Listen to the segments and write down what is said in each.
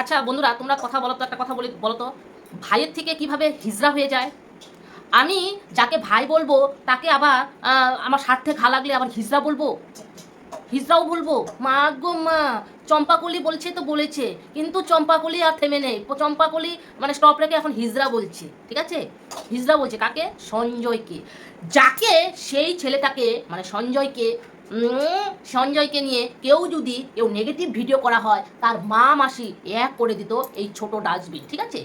আচ্ছা বন্ধুরা, তোমরা কথা বলো তো, একটা কথা বলি, বলো তো। ভাইয়ের থেকে কীভাবে হিজড়া হয়ে যায়? আমি যাকে ভাই বলব, তাকে আবার আমার স্বার্থে ঘা লাগলে আবার হিজড়া বলব? হিজড়াও বলব? মা গো মা, চম্পাকলি বলছে তো বলেছে, কিন্তু চম্পাকলি আর থেমে নেই। চম্পাকলি মানে স্টপ রেখে এখন হিজড়া বলছে, ঠিক আছে? হিজড়া বলছে কাকে? সঞ্জয়কে। যাকে সেই ছেলেটাকে মানে সঞ্জয়কে সঞ্জয়কে নিয়ে কেউ যদি কেউ নেগেটিভ ভিডিও করা হয়, তার মা মাসি এক করে দিত এই ছোট ডাস্টবিন ঠিক আছে?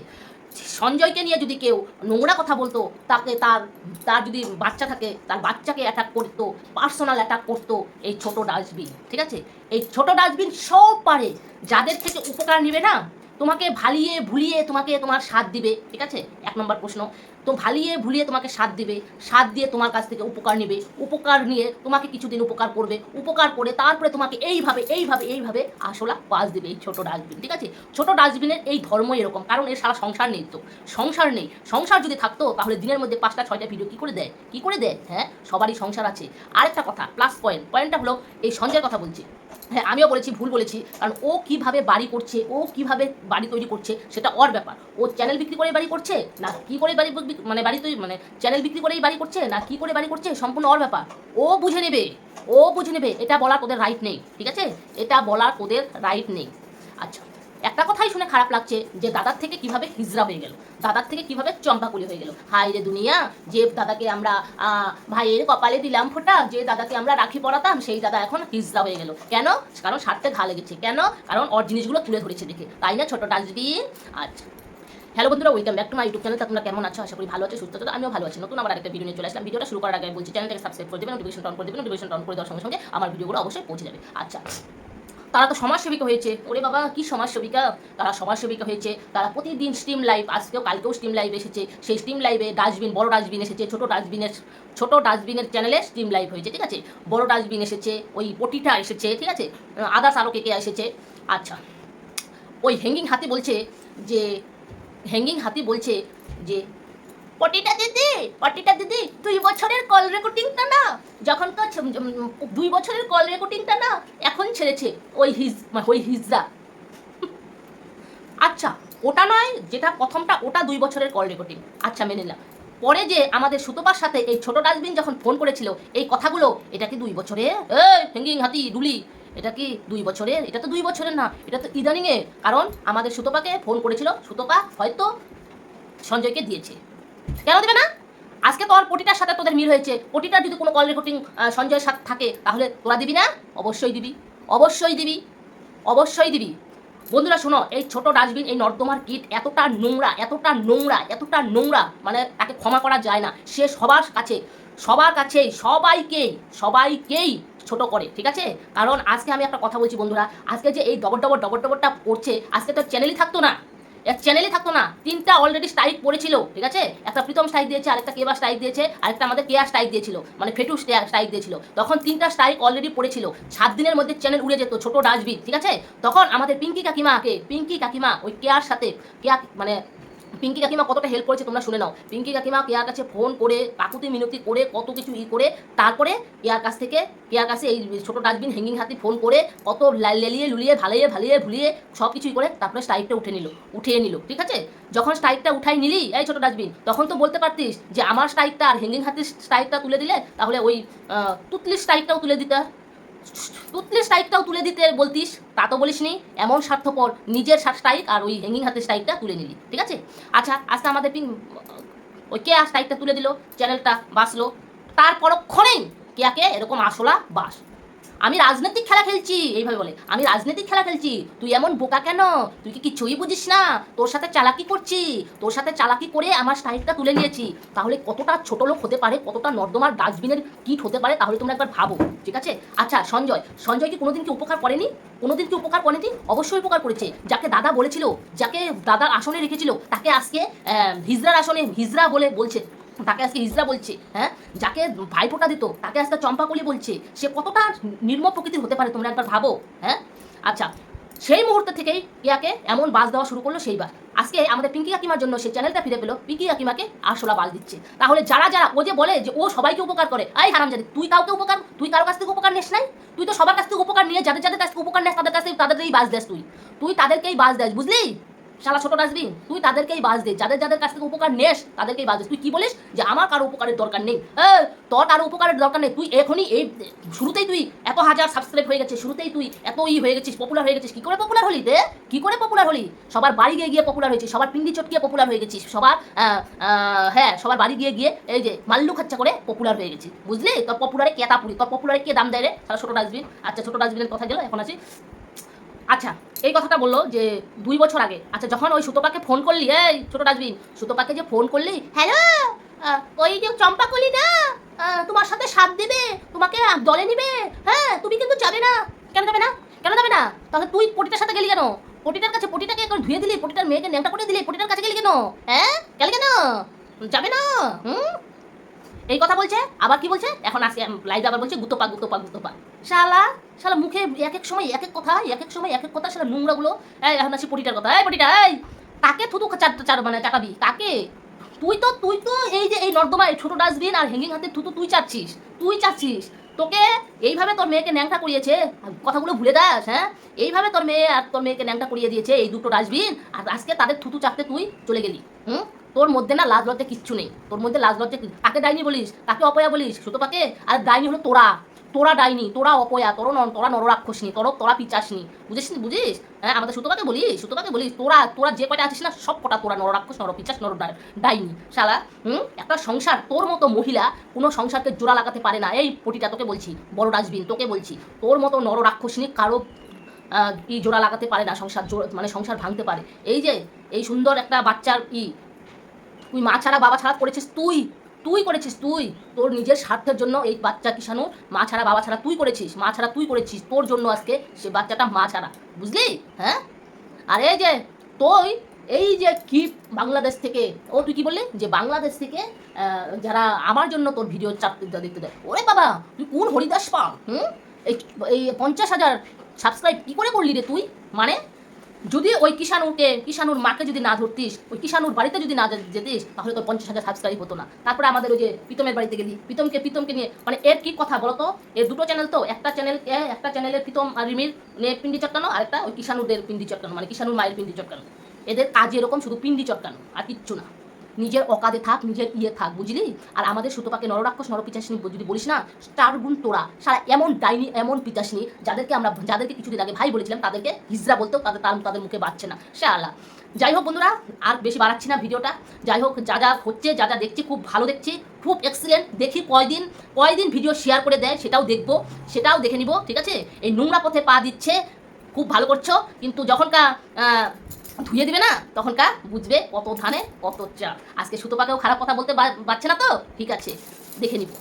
সঞ্জয়কে নিয়ে যদি কেউ নোংরা কথা বলতো, তাকে তার তার যদি বাচ্চা থাকে, তার বাচ্চাকে অ্যাটাক করতো পার্সোনাল অ্যাটাক করতো এই ছোট ডাস্টবিন ঠিক আছে? এই ছোট ডাস্টবিন সব পারে, যাদের থেকে উপকার নেবে না তোমাকে ভালিয়ে ভুলিয়ে তোমাকে তোমার সাথ দিবে, ঠিক আছে? এক নম্বর প্রশ্ন। তো ভালিয়ে ভুলিয়ে তোমাকে সাথ দিবে, সাথ দিয়ে তোমার কাছ থেকে উপকার নেবে, উপকার নিয়ে তোমাকে কিছুদিন উপকার করবে, উপকার করে তারপরে তোমাকে এইভাবে এইভাবে এইভাবে আসলা পাস দেবে এই ছোটো ডাস্টবিন, ঠিক আছে? ছোট ডাস্টবিনের এই ধর্ম এরকম, কারণ এর সারা সংসার নেই তো। সংসার নেই। সংসার যদি থাকতো, তাহলে দিনের মধ্যে পাঁচটা, ছয়টা ভিডিও কী করে দেয়? কী করে দেয়? হ্যাঁ সবারই সংসার আছে। আরেকটা কথা প্লাস পয়েন্ট পয়েন্টটা হলো এই সঞ্জয়ের কথা বলছি। হ্যাঁ আমিও বলেছি, ভুল বলেছি। কারণ ও কীভাবে বাড়ি করছে, ও কীভাবে বাড়ি তৈরি করছে, সেটা ওর ব্যাপার। ও চ্যানেল বিক্রি করে বাড়ি করছে, না কি করে বাড়ি মানে বাড়ি তৈরি মানে চ্যানেল বিক্রি করেই বাড়ি করছে, না কি করে বাড়ি করছে, সম্পূর্ণ ওর ব্যাপার। ও বুঝে নেবে, ও বুঝে নেবে, এটা বলার তোদের রাইট নেই, ঠিক আছে? এটা বলার তোদের রাইট নেই। আচ্ছা। একটা কথাই শুনে খারাপ লাগছে যে দাদার থেকে কীভাবে হিজড়া হয়ে গেল, দাদার থেকে কীভাবে চম্পাকুলি হয়ে গেল। হাই রে দুনিয়া, যে দাদাকে আমরা ভাইয়ের কপালে দিলাম ফোটা, যে দাদাকে আমরা রাখি পড়াতাম সেই দাদা এখন হিজড়া হয়ে গেল। কেন? কারণ স্বার্থে ঘা লেগেছে। কেন? কারণ ওর জিনিসগুলো তুলে ধরেছে দেখে। তাই না, ছোট ডাস্টবিন? আচ্ছা। হ্যালো বন্ধুরা welcome back to my YouTube channel তোমরা কেমন আছো? আশা করি ভালো আছো, সুস্থ আমিও ভালো আছি। নতুন আমার একটা ভিডিও নিয়ে চলে আসলাম। ভিডিওটা শুরু করার আগে বলছি চ্যানেলটাকে সাবস্ক্রাইব করে দেবেন নোটিফিকেশন অন করে দেবেন নোটিফিকেশন অন করে দেওয়ার সঙ্গে সঙ্গে আমার ভিডিওগুলো অবশ্যই পৌঁছে যাবে। আচ্ছা। তারা তো সমাজসেবিকা হয়েছে। ওরে বাবা, কি সমাজসেবিকা? তারা সমাজসেবিকা হয়েছে। তারা প্রতিদিন স্ট্রিম লাইভ আজকেও কালকেও স্ট্রিম লাইভ এসেছে। সেই স্ট্রিম লাইভে ডাস্টবিন বড় ডাস্টবিন এসেছে, ছোট ডাস্টবিনের ছোট ডাস্টবিনের চ্যানেলে স্ট্রিম লাইভ হয়েছে, ঠিক আছে? বড় ডাস্টবিন এসেছে, ওই পটিটা এসেছে, ঠিক আছে? আদার্স আরও কে কে এসেছে? আচ্ছা ওই হ্যাঙ্গিং হাতি বলছে যে হ্যাঙ্গিং হাতি বলছে যে পটিটা দিদি পটিটা দিদি, দুই বছরের কল রেকর্ডিংটা না। যখন তো দুই বছরের কল রেকর্ডিংটা না, এখন ছেড়েছে, ওই হিজ ওই হিজরা আচ্ছা ওটা নয়, যেটা প্রথমটা, ওটা দুই বছরের কল রেকর্ডিং আচ্ছা মেনে নিলাম। পরে যে আমাদের সুতপার সাথে এই ছোট ডাস্টবিন যখন ফোন করেছিল, এই কথাগুলো, এটা কি দুই বছরে? এই হ্যাঙ্গিং হাতি ডুলি এটা কি দুই বছরের এটা তো দুই বছরের না, এটা তো ইদানিংয়ে। কারণ আমাদের সুতপাকে ফোন করেছিল, সুতপা হয়তো সঞ্জয়কে দিয়েছে। কেন দেবে না? আজকে তোর পটিটার সাথে তোদের মিল হয়েছে। পটিটার যদি কোনো কল রেকর্ডিং সঞ্জয়ের সাথে থাকে, তাহলে তোরা দিবি না? অবশ্যই দিবি। অবশ্যই দিবি। অবশ্যই দিবি। বন্ধুরা, শোনো, এই ছোট ডাস্টবিন এই নর্দমার কিট এতটা নোংরা এতটা নোংরা এতটা নোংরা মানে তাকে ক্ষমা করা যায় না। সে সবার কাছে, সবার কাছেই, সবাইকেই সবাইকেই ছোট করে, ঠিক আছে? কারণ আজকে আমি একটা কথা বলছি বন্ধুরা, আজকে যে এই ডবল ডবল ডবল ডবলটা পড়ছে, আজকে তো চ্যানেলই থাকতো না। এক চ্যানেলে থাকতো না। তিনটা অলরেডি স্ট্রাইক পড়েছিল, ঠিক আছে? একটা প্রীতম স্ট্রাইক দিয়েছে, আরেকটা কেবা স্ট্রাইক দিয়েছে, আরেকটা আমাদের কেয়া স্ট্রাইক দিয়েছিল মানে ফেটু স্ট্রাইক দিয়েছিল। তখন তিনটা স্ট্রাইক অলরেডি পড়েছিল। সাত দিনের মধ্যে চ্যানেল উড়ে যেত, ছোট ডাস্টবিন, ঠিক আছে? তখন আমাদের পিঙ্কি কাকিমাকে, পিঙ্কি কাকিমা ওই কেয়ার সাথে, কেয়া মানে পিঙ্কি কাকিমা কতটা হেল্প করেছে তোমরা শুনে নাও। পিঙ্কি কাকিমা কেয়ার কাছে ফোন করে কাকুতি মিনতি করে, কত কিছু ই করে, তারপরে কেয়ার কাছ থেকে, কেয়ার কাছে এই ছোট ডাস্টবিন হ্যাঙ্গিং হাতি ফোন করে, কত লেলিয়ে লুলিয়ে ভালিয়ে ভালিয়ে ভুলিয়ে সব কিছুই করে, তারপরে স্ট্রাইকটা উঠে নিল, উঠিয়ে নিল, ঠিক আছে? যখন স্ট্রাইকটা উঠাই নিলি, এই ছোট ডাস্টবিন তখন তো বলতে পারতিস যে আমার স্ট্রাইকটা আর হ্যাঙ্গিং হাতির স্ট্রাইকটা তুলে দিলে, তাহলে ওই তুতলির স্ট্রাইকটাও তুলে দিতে। তুতলি স্ট্রাইকটাও তুলে দিতে বলতিস, তা তো বলিসনি। এমন স্বার্থপর নিজের স্ট্রাইক আর ওই হ্যাঙ্গিং হাতের স্ট্রাইকটা তুলে নিলি, ঠিক আছে? আচ্ছা আজকে আমাদের পিং ওই কে স্ট্রাইকটা তুলে দিল? চ্যানেলটা বাসলো তার পরক্ষণেই কেয়াকে এরকম আসলা বাস। আমি রাজনৈতিক খেলা খেলছি এইভাবে বলে। আমি রাজনৈতিক খেলা খেলছি। তুই এমন বোকা কেন? তুই কি কিছুই বুঝিস না? তোর সাথে চালাকি করছি। তোর সাথে চালাকি করে আমার স্টাইলটা তুলে নিয়েছি। তাহলে কতটা ছোট লোক হতে পারে কতটা নর্দমার ডাস্টবিনের কিট হতে পারে তাহলে তোমরা একবার ভাবো ঠিক আছে? আচ্ছা সঞ্জয় সঞ্জয় কি কোনোদিন কি উপকার করেনি? কোনোদিন কি উপকার করেনি? অবশ্যই উপকার করেছে। যাকে দাদা বলেছিল যাকে দাদার আসনে রেখেছিল তাকে আজকে আহ, হিজড়ার আসনে হিজড়া বলে বলছে। তাকে আজকে হিজড়া বলছে হ্যাঁ? যাকে ভাইফোঁটা দিত, তাকে আজকে চম্পাকলি বলছে, সে কতটা নির্ম প্রকৃতির হতে পারে তোমরা একবার ভাবো হ্যাঁ? আচ্ছা সেই মুহূর্ত থেকেই ইয়াকে এমন বাস দেওয়া শুরু করল সেইবার। আজকে আমাদের পিঙ্কি কাকিমার জন্য সেই চ্যানেলটা ফিরে পেল, পিঙ্কি কাকিমাকে আরশোলা বাল দিচ্ছে। তাহলে যারা যারা, ও যে বলে যে ও সবাইকে উপকার করে আই হারামজাদি, তুই কাউকে উপকার, তুই কারও কাছ থেকে উপকার নিস নাই? তুই তো সবার কাছ থেকে উপকার নিয়ে, যাদের যাদের কাছ থেকে উপকার নেস, তাদের কাছ তাদেরকেই বাস দেস তুই। তুই তাদেরকেই বাস দেস, বুঝলি? শালা ছোট ডাস্টবিন, তুই তাদেরকেই বাস দে। যাদের যাদের কাছ থেকে উপকার নেস, তাদেরকেই বাস দিস তুই কি বলিস যে আমার কারও উপকারের দরকার নেই? তোর কারও উপকারের দরকার নেই। তুই এখনই এই, শুরুতেই তুই এত হাজার সাবস্ক্রাইব হয়ে গেছে শুরুতেই তুই এত ই হয়ে গেছিস পপুলার হয়ে গেছিস। কি করে পপুলার হলি রে? কি করে পপুলার হলি? সবার বাড়ি গিয়ে গিয়ে পপুলার হয়েছিস, সবার পিন্ডি চটকিয়ে পপুলার হয়ে গেছিস, সবার হ্যাঁ সবার বাড়ি গিয়ে গিয়ে এই যে মাল্লু খরচা করে পপুলার হয়ে গেছিস। বুঝলি? তোর পপুলারে কেতা পুরি, তোর পপুলারে কে দাম দেয় রে? ছোট ডাস্টবিন। আচ্ছা ছোট ডাস্টবিনের কথা গেল, এখন আছি আচ্ছা এই কথাটা বলল যে দুই বছর আগে। আচ্ছা যখন ওই সুতোপাকে ফোন করলি, এই ছোট ডাস্টবিন, সুতোপাকে যে ফোন করলি হ্যালো ওই যে চম্পা কলি না তোমার সাথে সাথ দেবে, তোমাকে দলে নিবে হ্যাঁ তুমি কিন্তু যাবে না। কেন যাবে না? কেন যাবে না? তাহলে তুই পটিটার সাথে গেলি কেন? পটিটার কাছে পটিটাকে একবার ধুয়ে দিলি, পটিটার মেয়েকে নেমটা করে দিলি, পটিটার কাছে গেলি কেন? হ্যাঁ গেলি কেন? যাবে না, হুম? এই কথা বলছে, আবার কি বলছে? এখন আজকে লাইভ আবার বলছে, গুতোপা গুতোপা গুতোপা। শালা শালা মুখে এক এক সময় এক এক কথা, এক এক সময় এক এক কথা, শালা নোংরাগুলো। এই, এখন আসি পটিটার কথা। এই পটিটা, এই তাকে থুতু চার চার মানে চাটাবি তাকে তুই তো তুই তো এই যে এই নর্দমায় ছোট ডাস্টবিন আর হ্যাঙ্গিং হাতে থুতু তুই চাচ্ছিস তুই চাচ্ছিস। তোকে এইভাবে তোর মেয়েকে ন্যাংটা করিয়েছে কথাগুলো ভুলে দাস হ্যাঁ? এইভাবে তোর মেয়ে আর তোর মেয়েকে ন্যাংটা করিয়ে দিয়েছে এই দুটো ডাস্টবিন আর আজকে তাদের থুতু চাপতে তুই চলে গেলি, হুম? তোর মধ্যে না লাজ লজ্জা কিচ্ছু নেই। তোর মধ্যে লাজ লজ্জা কাকে ডাইনি বলিস? কাকে অপয়া বলিস? সুতো পাকে আর ডাইনি হলো তোরা। তোরা ডাইনি, তোরা অপয়া, তোর তোরা নররাক্ষসনি, তোর তোরা পিচাসনি। বুঝিস নি? বুঝিস? হ্যাঁ আমাদের সুতোপাকে বলিস? সুতোপাকে বলিস? তোরা তোরা যে কটা আছিস না, সব কটা তোরা নররাক্ষস নর পিচাস নর ডাইনি। শালা, হুম? একটা সংসার, তোর মতো মহিলা কোনো সংসারকে জোড়া লাগাতে পারে না। এই পটিটা তোকে বলছি, বড় ডাস্টবিন তোকে বলছি। তোর মতো নররাক্ষসনি কারও ই জোড়া লাগাতে পারে না, সংসার জোড়া মানে সংসার ভাঙতে পারে। এই যে, এই সুন্দর একটা বাচ্চার ই তুই মা ছাড়া বাবা ছাড়া করেছিস তুই তুই করেছিস তুই। তোর নিজের স্বার্থের জন্য এই বাচ্চা কিষাণু মা ছাড়া বাবা ছাড়া তুই করেছিস, মা ছাড়া তুই করেছিস, তোর জন্য আজকে সে বাচ্চাটা মা ছাড়া। বুঝলি? হ্যাঁ? আর এই যে তুই, এই যে কি বাংলাদেশ থেকে, ও তুই কি বললি? যে বাংলাদেশ থেকে যারা আমার জন্য তোর ভিডিও চাপতে দেখতে দেয় ওরে বাবা, তুই কোন হরিদাস পা হুম? এই এই পঞ্চাশ হাজার সাবস্ক্রাইব কি করে করলি রে তুই? মানে যদি ওই কিষাণুকে, কিষাণুর মাকে যদি না ধরতিস, ওই কিষাণুর বাড়িতে যদি না যেতিস, তাহলে তোর পঞ্চাশ হাজার সাবস্ক্রাইব হতো না। তারপরে আমাদের ওই যে প্রীতমের বাড়িতে গেলি। প্রীতমকে প্রীতমকে নিয়ে মানে এর কি কথা বলতো? এর দুটো চ্যানেল তো। একটা চ্যানেল একটা চ্যানেলের প্রীতম আর রিমির পিন্ডি চটকানো, আর একটা ওই কিষাণুদের পিন্ডি চটকানো মানে কিষাণুর মায়ের পিন্ডি চটকানো। এদের কাজ এরকম শুধু পিন্ডি চটকানো, আর কিচ্ছু না। নিজের অকাদে থাক, নিজের ইয়ে থাক, বুঝলি? আর আমাদের সুতোপাকে নররাক্ষস, নরপিচাসিনী যদি বলিস না চার গুণ তোরা। সারা এমন ডাইনি, এমন পিচাসিনী, যাদেরকে আমরা যাদেরকে কিছুদিন আগে ভাই বলেছিলাম, তাদেরকে হিজরা বলতেও তাদের তার তাদের মুখে বাড়ছে না। শালা। যাই হোক বন্ধুরা, আর বেশি বাড়াচ্ছি না ভিডিওটা। যাই হোক, যা যা হচ্ছে, যা যা দেখছি, খুব ভালো দেখছি, খুব এক্সিলেন্ট দেখি কয়দিন কয়দিন ভিডিও শেয়ার করে দেয়, সেটাও দেখব, সেটাও দেখে নিব, ঠিক আছে? এই নোংরা পথে পা দিচ্ছে, খুব ভালো করছ, কিন্তু যখনকার ধুয়ে দিবে না? তখন তখনকার বুঝবে কত ধানে, কত চা আজকে সুতো সুতোপাকেও খারাপ কথা বলতে পারছে না তো? ঠিক আছে, দেখে নিব।